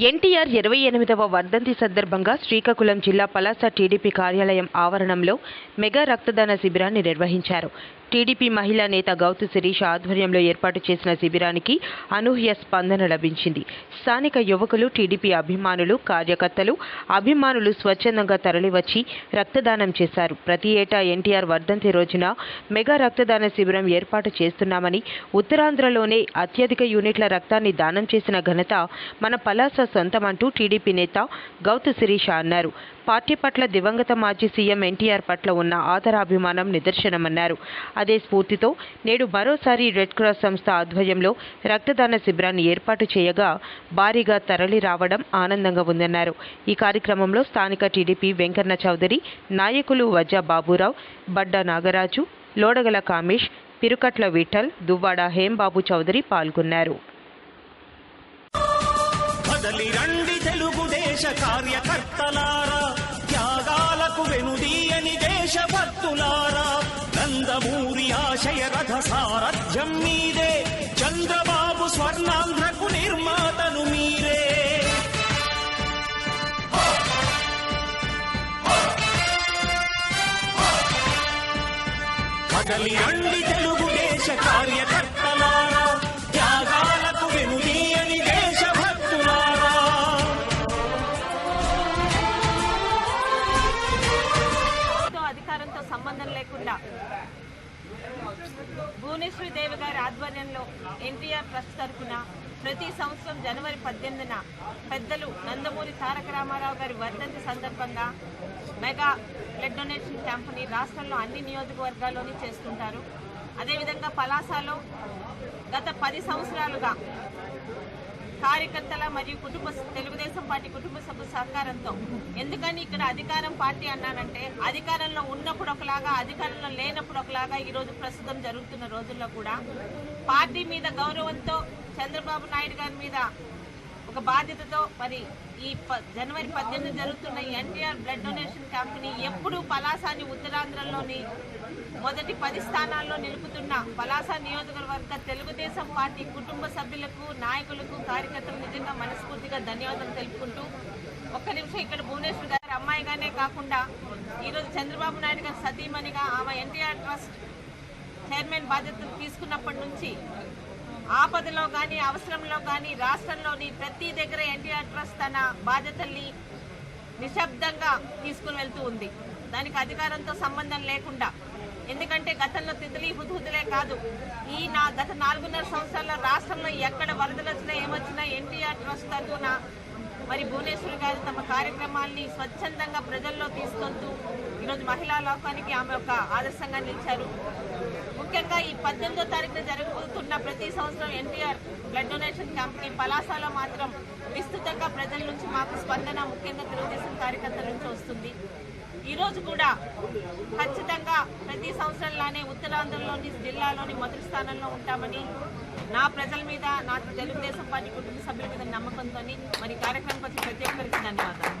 ఎన్టీఆర్ ఇరవై ఎనిమిదవ వర్ధంతి సందర్భంగా శ్రీకాకుళం జిల్లా పలాస టీడీపీ కార్యాలయం ఆవరణంలో మెగా రక్తదాన శిబిరాన్ని నిర్వహించారు. టీడీపీ మహిళా నేత గౌతు శిరీష ఆధ్వర్యంలో ఏర్పాటు చేసిన శిబిరానికి అనూహ్య స్పందన లభించింది. స్థానిక యువకులు టీడీపీ అభిమానులు కార్యకర్తలు అభిమానులు స్వచ్ఛందంగా తరలివచ్చి రక్తదానం చేశారు. ప్రతి ఏటా ఎన్టీఆర్ వర్ధంతి రోజున మెగా రక్తదాన శిబిరం ఏర్పాటు చేస్తున్నామని ఉత్తరాంధ్రలోనే అత్యధిక యూనిట్ల రక్తాన్ని దానం చేసిన ఘనత మన పలాస సొంతమంటూ టీడీపీ నేత గౌతు శిరీష అన్నారు. పార్టీ పట్ల దివంగత మాజీ సీఎం ఎన్టీఆర్ పట్ల ఉన్న ఆదరాభిమానం నిదర్శనమన్నారు. అదే స్ఫూర్తితో నేడు మరోసారి రెడ్ క్రాస్ సంస్థ ఆధ్వర్యంలో రక్తదాన శిబిరాన్ని ఏర్పాటు చేయగా భారీగా తరలి రావడం ఆనందంగా ఉందన్నారు. ఈ కార్యక్రమంలో స్థానిక టీడీపీ వెంకన్న చౌదరి నాయకులు వజ్జా బాబురావు బడ్డా నాగరాజు లోడగల కామేష్ పిరుకట్ల విఠల్ దువ్వాడ హేంబాబు చౌదరి పాల్గొన్నారు. రండి తెలుగుదేశ కార్యకర్తలారా త్యాగాలకు వెనుదీయని దేశభక్తులారా. నందమూరి రథ సారథ్యం మీదే. చంద్రబాబు స్వర్ణాంధ్రకు నిర్మాతను మీరే. కదలి రండి తెలుగుదేశ కార్య భువనేశ్వరి దేవి గారి ఆధ్వర్యంలో ఎన్టీఆర్ ట్రస్ట్ తరఫున ప్రతి సంవత్సరం జనవరి పద్దెనిమిదిన పెద్దలు నందమూరి తారక రామారావు గారి వర్ధంతి సందర్భంగా మెగా బ్లడ్ డొనేషన్ క్యాంపుని రాష్ట్రంలో అన్ని నియోజకవర్గాల్లోని చేస్తుంటారు. అదేవిధంగా పలాసలో గత పది సంవత్సరాలుగా కార్యకర్తల మరియు కుటుంబ తెలుగుదేశం పార్టీ కుటుంబ సభ్యుల సహకారంతో. ఎందుకని ఇక్కడ అధికారం పార్టీ అన్నానంటే అధికారంలో ఉన్నప్పుడు ఒకలాగా అధికారంలో లేనప్పుడు ఒకలాగా ఈరోజు ప్రస్తుతం జరుగుతున్న రోజుల్లో కూడా పార్టీ మీద గౌరవంతో చంద్రబాబు నాయుడు గారి మీద ఒక బాధ్యతతో మరి ఈ జనవరి పద్దెనిమిది జరుగుతున్న ఎన్టీఆర్ బ్లడ్ డొనేషన్ క్యాంప్ని ఎప్పుడు పలాసాని ఉత్తరాంధ్రలోని మొదటి పది స్థానాల్లో నిలుపుతున్న పలాస నియోజకవర్గ తెలుగుదేశం పార్టీ కుటుంబ సభ్యులకు నాయకులకు కార్యకర్తలకు నిజంగా మనస్ఫూర్తిగా ధన్యవాదాలు తెలుపుకుంటూ ఒక్క నిమిషం ఇక్కడ భువనేశ్వర్ గారి అమ్మాయిగానే కాకుండా ఈరోజు చంద్రబాబు నాయుడు గారి సతీమణిగా ఆమె ఎన్టీఆర్ ట్రస్ట్ చైర్మన్ బాధ్యతలు తీసుకున్నప్పటి నుంచి ఆపదలో కానీ అవసరంలో కానీ రాష్ట్రంలోని ప్రతి దగ్గర ఎన్టీఆర్ ట్రస్ట్ తన బాధ్యతల్ని నిశ్శబ్దంగా తీసుకుని వెళ్తూ ఉంది. దానికి అధికారంతో సంబంధం లేకుండా. ఎందుకంటే గతంలో తిథులి హుద్హుదులే కాదు. ఈ నా గత నాలుగున్నర సంవత్సరాల్లో రాష్ట్రంలో ఎక్కడ వరదలు వచ్చినా ఏమొచ్చినా ఎన్టీఆర్ ట్రస్ట్ తరఫున మరి భువనేశ్వర్ గారు తమ కార్యక్రమాల్ని స్వచ్ఛందంగా ప్రజల్లో తీసుకెళ్తూ ఈరోజు మహిళా లోకానికి ఆమె ఒక ఆదర్శంగా నిలిచారు. ముఖ్యంగా ఈ పద్దెనిమిదో తారీఖున జరుగుతున్న ప్రతి సంవత్సరం ఎన్టీఆర్ బ్లడ్ డొనేషన్ క్యాంప్ని పలాసలో మాత్రం విస్తృతంగా ప్రజల నుంచి మాకు స్పందన ముఖ్యంగా తెలుగుదేశం కార్యకర్తల నుంచి వస్తుంది. ఈరోజు రోజు కూడా ఖచ్చితంగా ప్రతి సంవత్సరంలానే ఉత్తరాంధ్రలోని జిల్లాలోని మొదటి స్థానంలో ఉంటామని నా ప్రజల మీద నా తెలుగుదేశం పార్టీ కుటుంబ సభ్యుల మీద నమ్మకంతో మరి కార్యక్రమం వచ్చి ప్రతి ఒక్కరికి ధన్యవాదాలు.